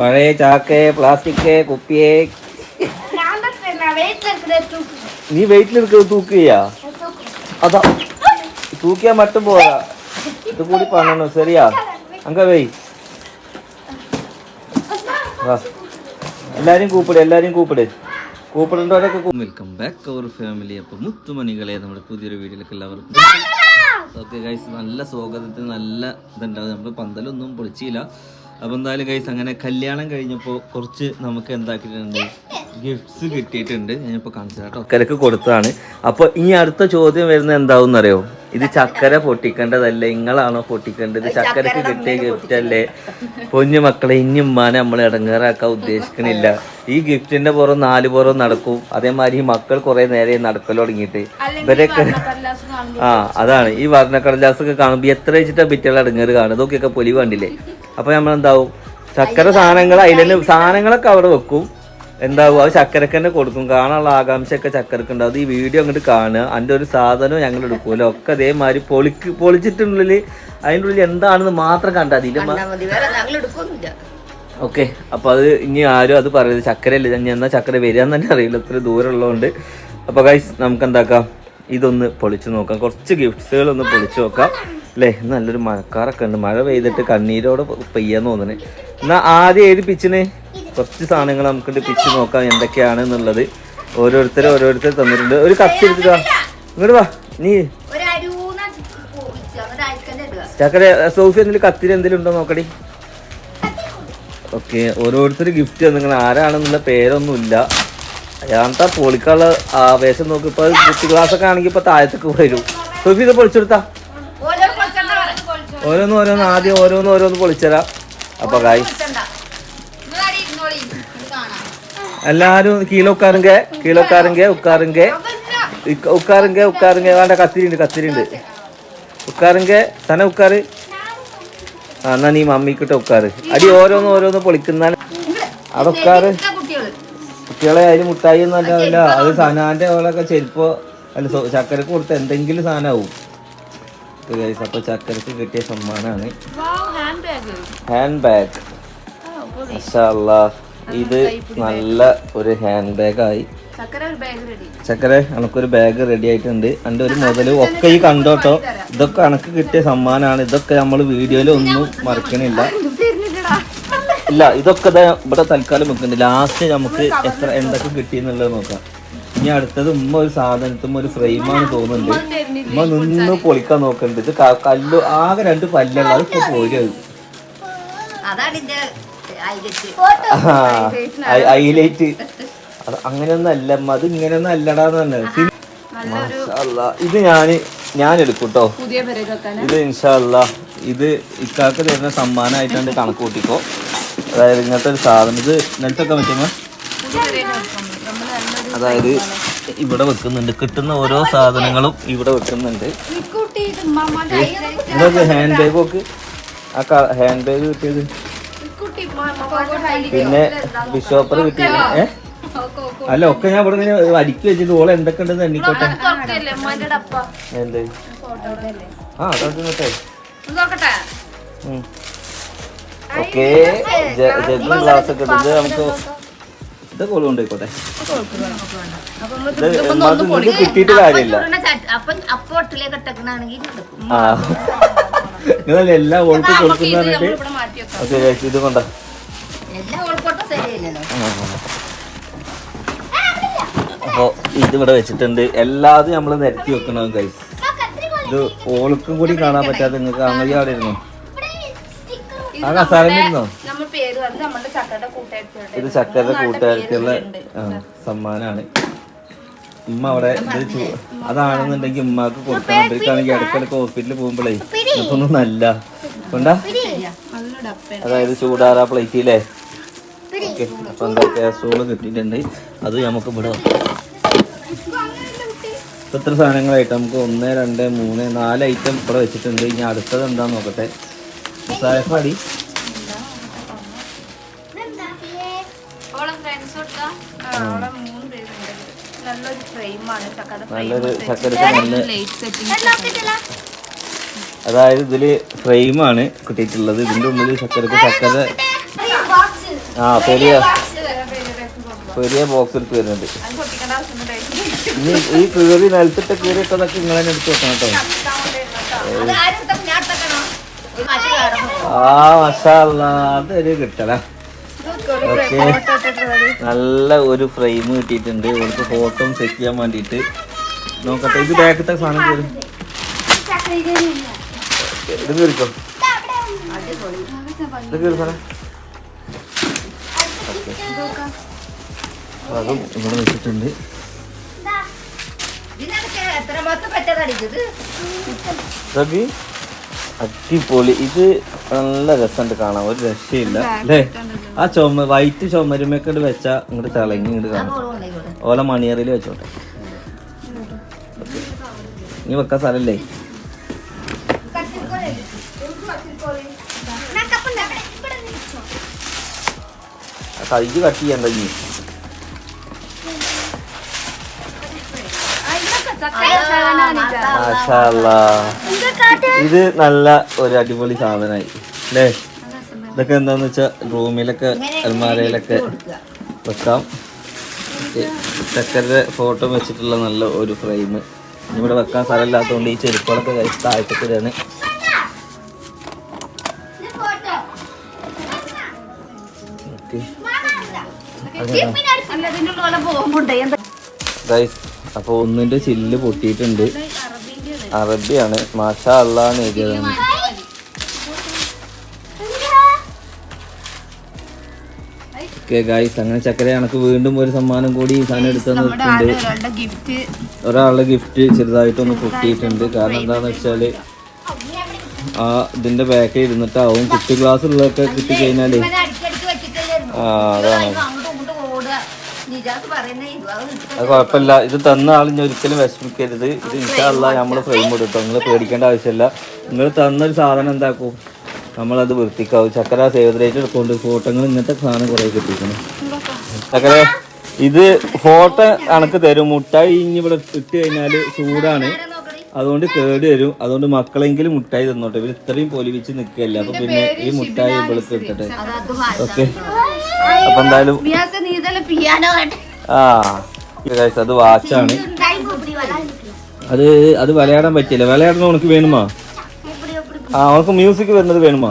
പഴയ ചാക്ക് പ്ലാസ്റ്റിക് കുപ്പിയെ. നീ വെയിറ്റിലെടുക്കുന്നത് തൂക്ക് ചെയ്യാ. അതാ. തൂക്കിയാ മറ്റും പോരാ. ഇത് കൂടി പറഞ്ഞു ശരിയാ. അങ്ക വെയ്. എല്ലാരും കൂപ്പിടെ എല്ലാരും കൂപ്പിടെ. വെൽക്കം ബാക്ക് അവർ ഫാമിലി അപ്പൊ മുത്തുമണികളെ നമ്മുടെ പുതിയൊരു വീട്ടിലേക്ക് എല്ലാവർക്കും ഓക്കെ ഗൈസ് നല്ല സ്വാഗതത്തിന് നല്ല ഇതുണ്ടാവും. നമ്മൾ പന്തലൊന്നും പൊളിച്ചില്ല. അപ്പൊ എന്തായാലും ഗൈസ് അങ്ങനെ കല്യാണം കഴിഞ്ഞപ്പോൾ കുറച്ച് നമുക്ക് എന്താക്കിയിട്ടുണ്ട്? ഗിഫ്റ്റ്സ് കിട്ടിയിട്ടുണ്ട്. ഞാനിപ്പോൾ കാണിച്ചു കേട്ടോ ചക്കരക്ക് കൊടുത്തതാണ്. അപ്പോൾ ഇനി അടുത്ത ചോദ്യം വരുന്നത് എന്താവും അറിയോ ഇത് ചക്കര പൊട്ടിക്കേണ്ടതല്ലേ? നിങ്ങളാണോ പൊട്ടിക്കേണ്ടത്? ചക്കരക്ക് കിട്ടിയ ഗിഫ്റ്റ് അല്ലേ? പൊന്നു മക്കളെ ഇനി ഉമ്മാനെ നമ്മൾ ഇടങ്ങേറാക്കാൻ ഉദ്ദേശിക്കണില്ല. ഈ ഗിഫ്റ്റിന്റെ പുറം നാല് പുറം നടക്കും. അതേമാതിരി ഈ മക്കൾ കുറെ നേരെ നടക്കൽ തുടങ്ങിയിട്ട്. ഇവരൊക്കെ ആ അതാണ്. ഈ വർണക്കടലാസൊക്കെ കാണുമ്പോൾ എത്ര വെച്ചിട്ടാ ബിറ്റുകൾ ഇടങ്ങേറ് കാണും ഇതൊക്കെയൊക്കെ പൊലി കണ്ടില്ലേ? അപ്പൊ നമ്മൾ എന്താവും ചക്കര സാധനങ്ങൾ അതിലെ സാധനങ്ങളൊക്കെ അവിടെ വെക്കും. എന്താവും? അത് ചക്കരക്ക് തന്നെ കൊടുക്കും. കാണാനുള്ള ആകാംക്ഷയൊക്കെ ചക്കരക്ക് ഉണ്ടാവും. അത് ഈ വീഡിയോ അങ്ങോട്ട് കാണുക. അതിന്റെ ഒരു സാധനവും ഞങ്ങൾ എടുക്കൂല ഒക്കെ അതേമാതിരി പൊളിക്ക് പൊളിച്ചിട്ടുള്ളിൽ അതിന്റെ ഉള്ളിൽ എന്താണെന്ന് മാത്രം കണ്ടാൽ എടുക്കൊന്നുമില്ല. ഓക്കെ. അപ്പോൾ അത് ഇനി ആരും അത് പറയുന്നത് ചക്കരയല്ല ഞാൻ എന്നാ ചക്കര വരികയെന്ന് തന്നെ അറിയില്ല. ഇത്ര ദൂരമുള്ളതുകൊണ്ട് അപ്പൊ ഗൈസ് നമുക്ക് എന്താക്കാം? ഇതൊന്ന് പൊളിച്ചു നോക്കാം. കുറച്ച് ഗിഫ്റ്റ്സുകൾ ഒന്ന് പൊളിച്ചു നോക്കാം. അല്ലേ നല്ലൊരു മഴക്കാറൊക്കെ ഉണ്ട്. മഴ പെയ്തിട്ട് കണ്ണീരോട് പെയ്യാന്ന് തോന്നണേ. എന്നാൽ ആദ്യം ഏത് പിച്ചിന് കുറച്ച് സാധനങ്ങൾ നമുക്ക് പിച്ച് നോക്കാം. എന്തൊക്കെയാണ് എന്നുള്ളത്. ഓരോരുത്തർ ഓരോരുത്തർ തന്നിട്ടുണ്ട്. ഒരു കത്തി എടുത്തിട്ടാ ഇങ്ങോട്ട് വാ. നീ. ചക്കര സോഫി എന്തെങ്കിലും കത്തിരി എന്തെങ്കിലും ഉണ്ടോ നോക്കടി? ഓക്കെ ഓരോരുത്തർ ഗിഫ്റ്റ് തന്നിങ്ങനെ ആരാണെന്നുള്ള പേരൊന്നുമില്ല. അയാളത്തെ പൊളിക്കാനുള്ള ആവേശം നോക്കി. ഇപ്പൊ ക്ലാസ് ഒക്കെ ആണെങ്കിൽ ഇപ്പൊ താഴത്തേക്ക് വരും. സോഫി ഇത് പൊളിച്ചെടുത്താ. ഓരോന്ന് ഓരോന്ന് ആദ്യം ഓരോന്ന് ഓരോന്ന് പൊളിച്ചരാ അപ്പൊ കായ് പൊളിച്ചണ്ട. ഉക്കാറുങ്കെ അടി ഉക്കാറുങ്കെ. എല്ലാരും ഉക്കാറുങ്കെ ഉക്കാറുങ്കെ ഉക്കാറുങ്കെ. വേണ്ട കത്തിരിണ്ട് കത്തിരിണ്ട്. ഉക്കാറുങ്കെ തന്നെ ഉക്കാറ്. ആ എന്നാ നീ മമ്മിക്കിട്ട് ഉക്കാറ്. അടി ഓരോന്ന് ഓരോന്ന് പൊളിക്കുന്ന അതൊക്കാറ്. കുട്ടികൾ. അതിന് മുട്ടായി ഒന്നും അല്ല അത് സനാന്റെ ഓളൊക്കെ ചെരുപ്പോ അല്ല ചക്കരക്ക് കൊടുത്ത എന്തെങ്കിലും സാധനമാവും ഇത് അപ്പോൾ അപ്പൊ ചക്കരക്ക് കിട്ടിയ സമ്മാനമാണ് ഹാൻഡ് ബാഗ് ഇത് നല്ല ഒരു ഹാൻഡ് ബാഗായി ചക്കര എനക്കൊരു ബാഗ് റെഡി ആയിട്ടുണ്ട്. എന്റെ ഒരു മുതൽ ഒക്കെ ഈ കണ്ടോട്ടോ. ഇതൊക്കെ എനക്ക് കിട്ടിയ സമ്മാനാണ്. ഇതൊക്കെ നമ്മൾ വീഡിയോയിൽ ഒന്നും മറക്കണില്ല. ഇല്ല ഇതൊക്കെ ഇവിടെ തൽക്കാലം വെക്കുന്നുണ്ട്. ലാസ്റ്റ് നമുക്ക് എത്ര എന്തൊക്കെ കിട്ടിയെന്നുള്ളത് നോക്കാം. ഇനി അടുത്തത് ഉമ്മ ഒരു സാധനത്തും ഒരു ഫ്രെയിമാണ് തോന്നുന്നുണ്ട്. ഉമ്മ നിന്ന് പൊളിക്കാൻ നോക്കുന്നുണ്ട് ഇത് കല്ലു ആകെ രണ്ട് പല്ലുള്ള അതിപ്പോ പോരും. ഹൈലൈറ്റ് അത് അങ്ങനെയൊന്നും അല്ല അമ്മ അത് ഇങ്ങനെയൊന്നും അല്ലടാന്ന് തന്നെ ഇത് ഞാൻ ഞാൻ എടുക്കൂട്ടോ. കേട്ടോ ഇത് ഇൻഷാല്ല ഇത് ഇക്കാക്ക് തരുന്ന സമ്മാനമായിട്ടാണ് കണക്ക് കൂട്ടിക്കോ. അതായത് ഇങ്ങനത്തെ ഒരു സാധനം. ഇത് നെൽത്തൊക്കെ പറ്റുമ്പോ അതായത് ഇവിടെ വെക്കുന്നുണ്ട് കിട്ടുന്ന ഓരോ സാധനങ്ങളും ഇവിടെ വെക്കുന്നുണ്ട് ഇതൊക്കെ ഹാൻഡ് ബാഗ് ഒക്കെ ആ ഹാൻഡ് ബാഗ് കിട്ടിയത് പിന്നെ ബിഷോപ്പർ കിട്ടിയത് ഏ അല്ല ഒക്കെ ഞാൻ ഇവിടെ ഇങ്ങനെ അടുക്കി വെച്ചിട്ട് ഓളെ എന്തൊക്കെ ഉണ്ടെന്ന് എണ്ണിക്കോട്ടെ എന്ത് ആ അതൊക്കെ ഓക്കെ ജഗ്ഗും ഗ്ലാസ് ഒക്കെ ഇത് നമുക്ക് ഇതൊക്കെ ഓൾ കൊണ്ടുപോയിക്കോട്ടെ ഇത് കിട്ടിയിട്ട് കാര്യമില്ല. അപ്പൊ ഒട്ടിലേക്ക് ഇട്ടേക്കണാണെങ്കിൽ നടക്കും ആ. നിങ്ങളല്ലേ എല്ലാ ഓൾക്ക് കൊടുക്കുന്നതാണെങ്കിൽ ഇത് കൊണ്ട. എല്ലാം ഉൾക്കൊട്ടും ശരിയല്ലല്ലോ. അപ്പൊ ഇത് ഇവിടെ വെച്ചിട്ടുണ്ട്. എല്ലാതും നമ്മൾ നിരത്തി വെക്കണം കൈസ് ഇത് ഓൾക്കും കൂടി കാണാൻ പറ്റാതെ നിങ്ങൾക്ക് അങ്ങനെ അവിടെ ഇരുന്നു? ആ കസാരമിരുന്നോ ഇത് ചക്കരുടെ കൂട്ടുകാർക്കുള്ള സമ്മാനാണ്. ഉമ്മ അവിടെ ഇത് അതാണെന്നുണ്ടെങ്കിൽ ഉമ്മക്ക് കൊടുക്കണം ഇവർക്കാണെങ്കിൽ ഇടയ്ക്കിടയ്ക്ക് ഹോസ്പിറ്റലിൽ പോകുമ്പോഴേ ഇതൊന്നും നല്ല. കൊണ്ടാ? അതായത് ചൂടാറാ പ്ലേറ്റില്ലേ ഓക്കെ അപ്പൊ എന്താ കാസറോൾ കിട്ടിയിട്ടുണ്ട്? അത് നമുക്ക് ഇവിടെ ഇത്ര സാധനങ്ങളായിട്ട്? നമുക്ക് ഒന്ന് രണ്ട് മൂന്ന് നാല് ഐറ്റം ഇവിടെ വെച്ചിട്ടുണ്ട്. ഇനി അടുത്തത് എന്താന്ന് നോക്കട്ടെ. സായഫാടി നല്ലൊരു നല്ല അതായത് ഇതിൽ ഫ്രെയിമാണ് കിട്ടിയിട്ടുള്ളത്. ഇതിന്റെ ഉള്ളിൽ ചക്കരക്ക് ചക്കര ആ പെരിയ. പെരിയ ബോക്സ് എടുത്ത് വരുന്നുണ്ട്. ഇനി ഈ കീറി നിലത്തിട്ട് കീറിയിട്ടതൊക്കെ ഇങ്ങനെ തന്നെ എടുത്ത് വെക്കണം കേട്ടോ. ആ മസാല അതൊരു കിട്ടല. ഓക്കെ നല്ല ഒരു ഫ്രെയിം കിട്ടിയിട്ടുണ്ട്. ഇവർക്ക് ഫോട്ടോ സെറ്റ് ചെയ്യാൻ വേണ്ടിയിട്ട്. നോക്കട്ടെ ഇത് ബാക്കത്തെ സാധനം കയറി. ഇത് കയറിക്കോ? ഇത് കയറി സാധനം ഓക്കെ അതും ഇവിടെ വെച്ചിട്ടുണ്ട്. എത്ര പത്ത് പറ്റതടിച്ചത് ഇതൊക്കെ അടിപൊളി. ഇത് നല്ല രസമുണ്ട് കാണാൻ. ഒരു രക്ഷയില്ല. അല്ലേ ആ ചുമ വൈറ്റ് ചുമരുമൊക്കെ വെച്ച ഇങ്ങോട്ട് തിളങ്ങി ഇങ്ങോട്ട് കാണാം. ഓല മണിയറിൽ വെച്ചോട്ടെ. നീ വെക്കാൻ സ്ഥലല്ലേ കൈ കട്ട് ചെയ്യണ്ട നീ ഇത്. നല്ല ഒരു അടിപൊളി സാധനമായി അല്ലേ ഇതൊക്കെ എന്താന്ന് വെച്ചാൽ റൂമിലൊക്കെ അൽമാരയിലൊക്കെ വെക്കാം. ചക്കരുടെ ഫോട്ടോ വെച്ചിട്ടുള്ള നല്ല ഒരു ഫ്രെയിം. ഇവിടെ വെക്കാൻ സ്ഥലമില്ലാത്തതുകൊണ്ട് ഈ ചെരുപ്പുകളൊക്കെ കഴിച്ച് ഓക്കെ. ഗൈസ് അപ്പോൾ ഒന്നിന്റെ ചില്ല് പൊട്ടിയിട്ടുണ്ട്. അറബിയാണ്. മാഷാ അള്ളാന്ന് എഴുതിയതാണ്. ഓക്കെ അങ്ങനെ ചക്കര കണക്ക് വീണ്ടും ഒരു സമ്മാനം കൂടി സാധനം എടുത്തു ഗിഫ്റ്റ് ഒരാളുടെ ഗിഫ്റ്റ് ചെറുതായിട്ടൊന്ന് പൊട്ടിയിട്ടുണ്ട്. കാരണം എന്താന്ന് വെച്ചാൽ ആ ഇതിന്റെ ബാക്കിൽ ഇരുന്നിട്ടാവും കുട്ടി ഗ്ലാസ് ഉള്ളതൊക്കെ കിട്ടി കഴിഞ്ഞാൽ അടിക്കടിക്ക് വെച്ചിട്ടല്ലേ ആ അതാണ് അങ്ങോട്ടും ഇങ്ങോട്ടും ഓടുക നിജാസ് പറയുന്ന ഇത് അത് കുഴപ്പമില്ല. ഇത് തന്ന ആൾ ഇനി ഒരിക്കലും വിഷമിക്കരുത്. ഇത് ഇൻഷാല്ല നമ്മൾ ഫ്രെയിം കൊടുത്തു നിങ്ങൾ പേടിക്കേണ്ട ആവശ്യമില്ല. നിങ്ങൾ തന്നൊരു സാധനം എന്താക്കും? നമ്മളത് വൃത്തിക്കാവും. ചക്കര സേവതരായിട്ട് എടുക്കൊണ്ട് ഫോട്ടോകൾ ഇങ്ങനത്തെ സാധനം കുറെ കിട്ടിയിരിക്കുന്നു. ചക്കര ഇത് ഫോട്ടോ കണക്ക് തരും. മുട്ടായി ഇനി ഇവിടെ ഇട്ട് കഴിഞ്ഞാൽ ചൂടാണ്. അതുകൊണ്ട് കേട് വരും. അതുകൊണ്ട് മക്കളെങ്കിലും മുട്ടായി തന്നോട്ടെ. ഇവർ ഇത്രയും പൊലിവിച്ച് നിൽക്കല്ല അപ്പൊ പിന്നെ ഈ മുട്ടായി ഇവൾക്ക് കിട്ടട്ടെ ഓക്കെ. അപ്പൊ എന്തായാലും ആ അത് വാച്ചാണ് അത് അത് വിളയാടാൻ പറ്റില്ല വിളയാടുന്ന ഉനക്ക് വേണുമാ? ആ ഉണക്ക് മ്യൂസിക് വരുന്നത് വേണുമാ?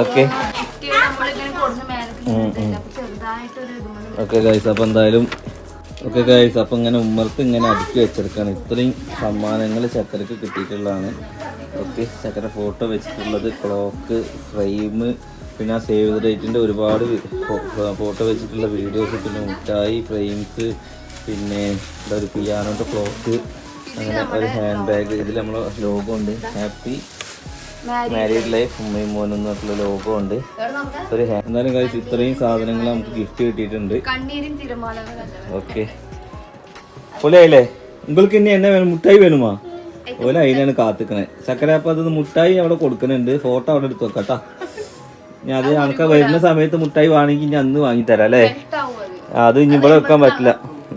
ഓക്കെ ഓക്കെ ഗൈസ് അപ്പൊ എന്തായാലും ഓക്കെ ഗൈസ് അപ്പം ഇങ്ങനെ ഉമ്മർത്ത് ഇങ്ങനെ അടുക്കി വെച്ചെടുക്കാണ്. ഇത്രയും സമ്മാനങ്ങൾ ചക്കരക്ക് കിട്ടിയിട്ടുള്ളതാണ്. ഓക്കെ ചക്കര ഫോട്ടോ വെച്ചിട്ടുള്ളത് ക്ലോക്ക് ഫ്രെയിം പിന്നെ ആ സേവ് ഡേറ്റിന്റെ ഒരുപാട് ഫോട്ടോ വെച്ചിട്ടുള്ള വീഡിയോസ് പിന്നെ മുട്ടായി ഫ്രെയിംസ് പിന്നെ എന്താ ഒരു പിയാനോന്റെ ക്ലോക്ക് അങ്ങനെ ഒരു ഹാൻഡ് ബാഗ് ഇതിൽ നമ്മൾ ലോഗോ ഉണ്ട്. ഹാപ്പി മാരീഡ് ലൈഫ് ഉമ്മയും മോനും എന്നുള്ള ലോഗോ ഉണ്ട് ഒരു എന്തായാലും കഴിച്ച് ഇത്രയും സാധനങ്ങൾ നമുക്ക് ഗിഫ്റ്റ് കിട്ടിയിട്ടുണ്ട്. ഓക്കെ പൊളിയായില്ലേ നിങ്ങൾക്ക് ഇനി എന്നെ വേണം മുട്ടായി വേണുമാ? ഓല അതിനാണ് കാത്തിക്കണേ. ചക്കര അപ്പൊ അത് മുട്ടായി അവിടെ കൊടുക്കുന്നുണ്ട്. ഫോട്ടോ അവിടെ എടുത്ത് വെക്കാട്ടാ ഞാൻ അത് ഞങ്ങൾക്ക് വരുന്ന സമയത്ത് മുട്ടായി വാങ്ങിക്ക് ഞാൻ അന്ന് വാങ്ങിത്തരാം അല്ലേ? അത്. ഇനി ഇവിടെ വെക്കാൻ പറ്റില്ല.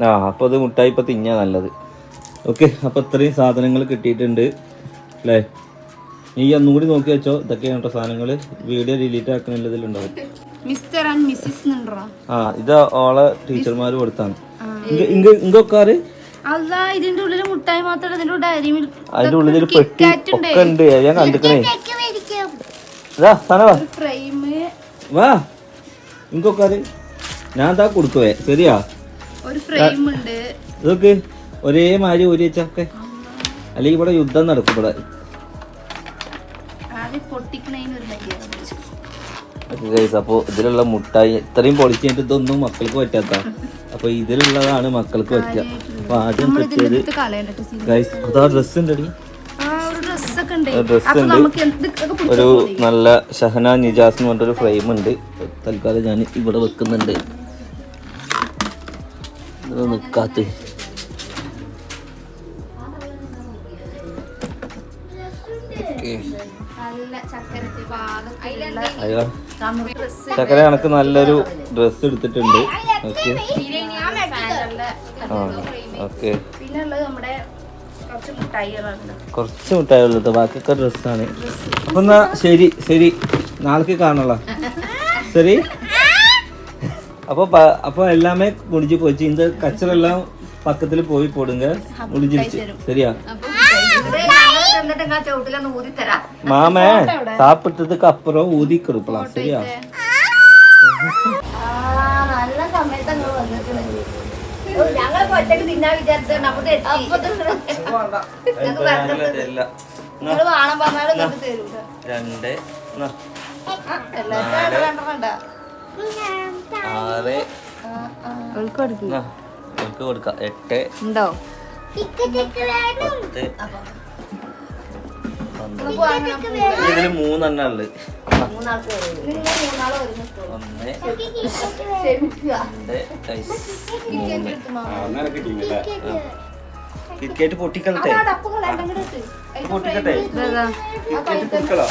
ആ അപ്പൊ അത് മുട്ടായി ഇപ്പൊ തിന്നാ നല്ലത്. ഓക്കെ അപ്പൊ ഇത്രയും സാധനങ്ങൾ കിട്ടിയിട്ടുണ്ട്. അല്ലേ? നീ ഒന്നും കൂടി നോക്കി വെച്ചോ. ഇതൊക്കെയാണ് കേട്ടോ സാധനങ്ങൾ വീഡിയോ ഡിലീറ്റ് ആക്കണുള്ളതിലുണ്ടാവും മിസ്റ്റർ ആൻഡ് മിസ്സിസ് ആ ഇത് ഓളെ ടീച്ചർമാര് കൊടുത്താണ്. ഇങ്ങൊക്കാറ് ഇതിന്റെ ഉള്ളിൽ മുട്ടായി മാത്രമല്ല ഇതിന്റെ ഡയറി മിൽക്ക് അതിന്റെ ഉള്ളിൽ ഒരു പെട്ടി ഒക്കെ ഉണ്ട്. ഞാൻ കണ്ടിക്കണേ. ഇതാ ഫ്രെയിം വാ. ഞാൻ താ കൊടുക്കുവേ. ശരിയാ? ഒരു ഫ്രെയിം ഉണ്ട്. ഇതൊക്കെ ഒരേ മാതിരി ഒരു വെച്ചൊക്കെ. അല്ലെങ്കിൽ ഇവിടെ യുദ്ധം നടക്കും ഇവിടെ. ഗൈസ് അപ്പോൾ ഇതിലുള്ള മുട്ടായി ഇത്രയും പൊളിച്ചിട്ട് ഇതൊന്നും മക്കൾക്ക് പറ്റാത്ത അപ്പൊ ഇതിലുള്ളതാണ് മക്കൾക്ക് പറ്റുക. അപ്പൊ ആദ്യം പറ്റിയത് ഗൈസ് അതാ ഡ്രസ് ഉണ്ടടി. ഡ്രസ്സൊക്കെ ഉണ്ട്. ഒരു നല്ല ഷഹന നിജാസ് എന്ന് പറഞ്ഞൊരു ഫ്രെയിം ഉണ്ട്. തൽക്കാലം ഞാൻ ഇവിടെ വെക്കുന്നുണ്ട്. ഇത് ചക്കര കണക്ക് നല്ലൊരു ഡ്രസ് എടുത്തിട്ടുണ്ട്. ഓക്കെ. ആ ഓക്കെ. കുറച്ച് മുട്ടായുള്ളത് ബാക്കിയൊക്കെ ഡ്രസ്സാണ്. അപ്പൊ എന്നാ ശരി ശരി. നാളേക്ക് കാണുള്ള. ശരി? അപ്പൊ അപ്പൊ എല്ലാമേ മുടിച്ച് പോയിച്ചു ഇന്ന് കച്ചറെല്ലാം പക്കത്തിൽ പോയി പോടുങ്ക. മുടിച്ചിരിച്ച് ശരിയാ? சரியா എന്നിട്ട് നിങ്ങൾ ചവിട്ടിലൊന്ന് ഊതി തരാം மாம சாப்பிட்டதுக்கு அப்புறம் ஊதி கொடுக்கலாம் சரியா നല്ല സമയത്ത് നിങ്ങൾ വന്നിട്ടുണ്ടെങ്കിൽ ഞങ്ങൾ ഒറ്റക്ക് തിന്നാൻ വിചാരിച്ചു നമുക്ക് ഇല്ല. ന്നാ, നിങ്ങൾ വേണം പറഞ്ഞാലും നിങ്ങൾക്ക് തരൂല രണ്ട് ന്നാ, എല്ലാവരും രണ്ടെണ്ണ ആറ് ന്നാ, എനിക്ക് കൊടുക്കാം എട്ട് ഉണ്ടോ പത്ത് പന്ത്രണ്ട് ഇതിൽ മൂന്നെണ്ണ ഉള്ളത് ഒന്ന് രണ്ട് മൂന്ന്. കിറ്റ്കാറ്റ് പൊട്ടിക്കളട്ടെ. പൊട്ടിക്കട്ടെ. പൊട്ടിക്കളാം?